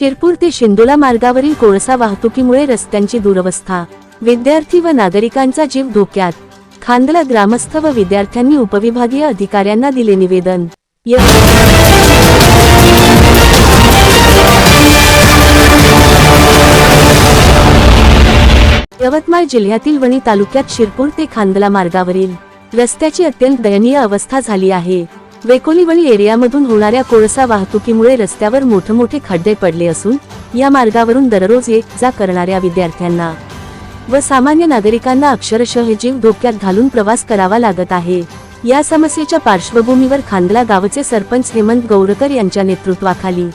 शिरपूर ते शिंदोला मार्गावरील कोळसा वाहतुकीमुळे रस्त्यांची दुरवस्था. विद्यार्थी व नागरिकांचा जीव धोक्यात. खांदला ग्रामस्थ व विद्यार्थ्यांनी उपविभागीय अधिकाऱ्यांना दिले निवेदन. यवतमाळ जिल्ह्यातील वणी तालुक्यात शिरपूर ते खांदला मार्गावरील रस्त्याची अत्यंत दयनीय अवस्था झाली आहे. वेकोलीवणी एरियामधून होणाऱ्या कोळसा वाहतुकीमुळे रस्त्यावर मोठमोठे खड्डे पडले असून या मार्गावरून दररोज ये जा करणाऱ्या विद्यार्थ्यांना व सामान्य नागरिकांना अक्षरशः जीव धोक्यात घालून प्रवास करावा लागत आहे. या समस्येच्या पार्श्वभूमीवर खांदला गावचे सरपंच हेमंत गौरकर यांच्या नेतृत्वाखाली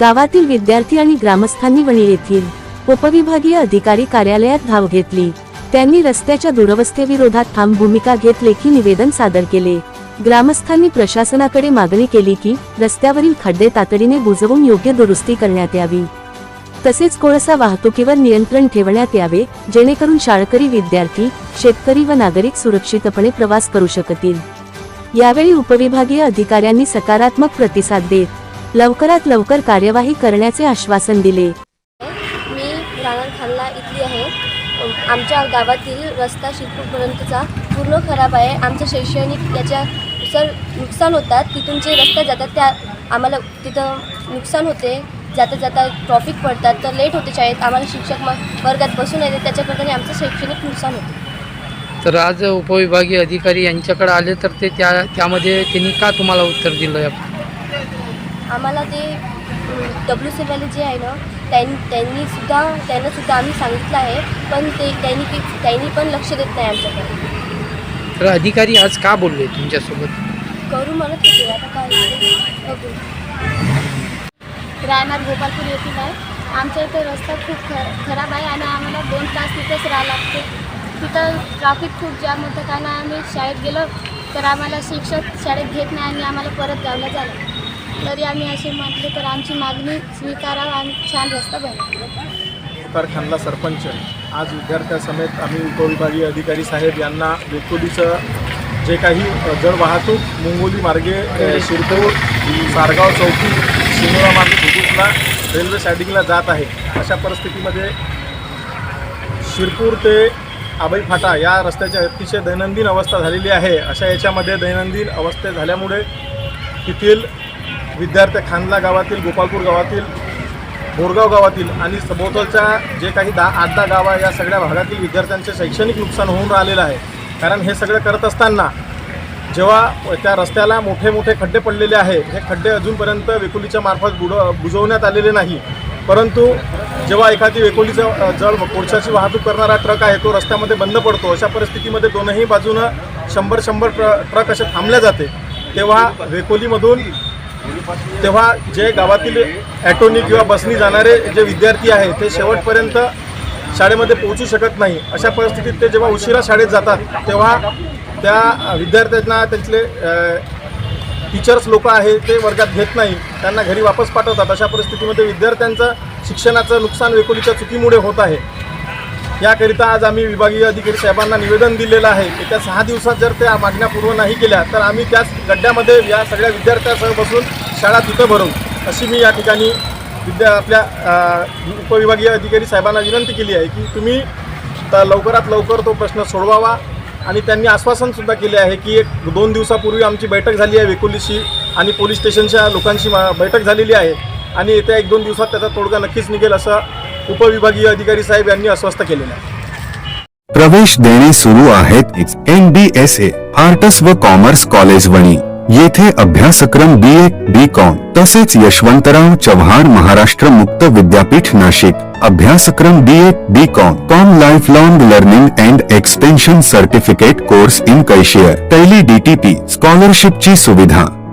गावातील विद्यार्थी आणि ग्रामस्थांनी वणी येथील उपविभागीय अधिकारी कार्यालयात धाव घेतली. त्यांनी रस्त्याच्या दुरवस्थेविरोधात ठाम भूमिका घेत लेखी निवेदन सादर केले. ग्रामस्थांनी प्रशासनाकडे मागणी केली की रस्त्यावरील खड्डे तातडीने बुजवून योग्य दुरुस्ती करण्यात यावी. तसेच कोळसा वाहतुकीवर नियंत्रण ठेवण्यात यावे जेणेकरून शाळकरी विद्यार्थी शेतकरी व नागरिक सुरक्षितपणे प्रवास करू शकतील. यावेळी उपविभागीय अधिकाऱ्यांनी सकारात्मक प्रतिसाद देत लवकरात लवकर कार्यवाही करण्याचे आश्वासन दिले मी राणा खानला इथली आहे अम, आमच्या गावातील रस्ता शिरपूरपर्यंतचा पूर्ण खराब आहे. आमचं शैक्षणिक याच्या सर नुकसान होतात. तिथून जे रस्ते जातात त्या आम्हाला तिथं नुकसान होते. जाता जाता ट्रॉफिक पडतात. तर लेट होते शाळेत. आम्हाला शिक्षक मग वर्गात बसून येते त्याच्याकरता आमचं शैक्षणिक नुकसान होतं. तर आज उपविभागीय अधिकारी यांच्याकडे आले तर ते त्या त्यामध्ये त्यांनी का तुम्हाला उत्तर दिलं? आम्हाला ते डब्ल्यू सीवाले जे आहे ना त्यांनी त्यांनी सुद्धा त्यांना सुद्धा आम्ही सांगितलं आहे पण ते त्यांनी ते त्यांनी पण लक्ष देत नाही आमच्याकडे. तर अधिकारी आज का बोलले तुमच्यासोबत? करू म्हणत होते आता काय बघू. राहणार गोपालपूर येथील आहे. आमच्या इथं रस्ता खूप ख खराब आहे आणि आम्हाला दोन तास तिथंच राहावं लागते. तिथं ट्रॅफिक खूप जाम होतं कारण आम्ही शाळेत गेलो तर आम्हाला शिक्षक शाळेत घेत नाही आणि आम्हाला परत गावला झालं तरी आम्ही असे म्हटले तर आमची मागणी स्वीकारा आणि छान रस्ता बनवा. कारखानला सरपंच. आज विद्यार्थ्यासमेत आम्ही उपविभागीय अधिकारी साहेब यांना वेकोलीचं जे काही जड वाहतूक मुंगोली मार्गे शिरपूर सारगाव चौकी शिनोरा मार्गे हुजूरला रेल्वे सायडिंगला जात आहे. अशा परिस्थितीमध्ये शिरपूर ते आबाई फाटा या रस्त्याची अतिशय दैनंदिन अवस्था झालेली आहे. अशा याच्यामध्ये दैनंदिन अवस्थे झाल्यामुळे तेथील विद्यार्थी खानला गावातील गोपालपूर गावातील बोरगाव गावातील आणि सभोवतालच्या जे काही दहा आठ दहा गावं आहे, या सगळ्या भागातील विद्यार्थ्यांचे शैक्षणिक नुकसान होऊन राहिलेलं आहे. कारण हे सगळं करत असताना जेव्हा त्या रस्त्याला मोठे मोठे खड्डे पडलेले आहे हे खड्डे अजूनपर्यंत वेकोलीच्या मार्फत बुड बुजवण्यात आलेले नाही. परंतु जेव्हा एखादी वेकोलीचं जळ कोळशाची वाहतूक करणारा ट्रक आहे तो रस्त्यामध्ये बंद पडतो अशा परिस्थितीमध्ये दोनही बाजूनं शंभर शंभर ट्र ट्रक असे थांबल्या जाते. तेव्हा वेकोलीमधून तेव्हा जे गावातील ॲटोनी किंवा बसनी जाणारे जे विद्यार्थी आहे ते शेवटपर्यंत शाळेमध्ये पोहोचू शकत नाही. अशा परिस्थितीत ते जेव्हा उशिरा शाळेत जातात तेव्हा त्या विद्यार्थ्यांना त्यांचे टीचर्स लोक आहे ते वर्गात घेत नाही. त्यांना घरी वापस पाठवतात. अशा परिस्थितीमध्ये विद्यार्थ्यांचं शिक्षणाचं नुकसान वेकोलीच्या चुकीमुळे होत आहे. याकरिता आज आम्ही विभागीय अधिकारी साहेबांना निवेदन दिलेलं आहे येत्या त्या सहा दिवसात जर त्या मागण्या पूर्ण नाही केल्या तर आम्ही त्याच गड्ड्यामध्ये या सगळ्या विद्यार्थ्यांसह बसून शाळा तिथं भरवू अशी मी या ठिकाणी विद्या आपल्या उपविभागीय अधिकारी साहेबांना विनंती केली आहे की तुम्ही लवकरात लवकर तो प्रश्न सोडवावा आणि त्यांनी आश्वासनसुद्धा केले आहे की एक दोन दिवसापूर्वी आमची बैठक झाली आहे वेकोलीशी आणि पोलीस स्टेशनच्या लोकांशी मा- बैठक झालेली आहे आणि येत्या एक दोन दिवसात त्याचा तोडगा नक्कीच निघेल असं उपविभागीय अधिकारी साहेब यांनी अस्वस्थ केलेलं आहे. प्रवेश देणे सुरू आहेत N B S A arts व कॉमर्स कॉलेज वणी. येथे अभ्यासक्रम बी ए बी कॉम तसेच यशवंतराव चव्हाण महाराष्ट्र मुक्त विद्यापीठ नाशिक. अभ्यासक्रम B A B com com life long learning and extension certificate course in cashier. Tally DTP स्कॉलरशिपची सुविधा.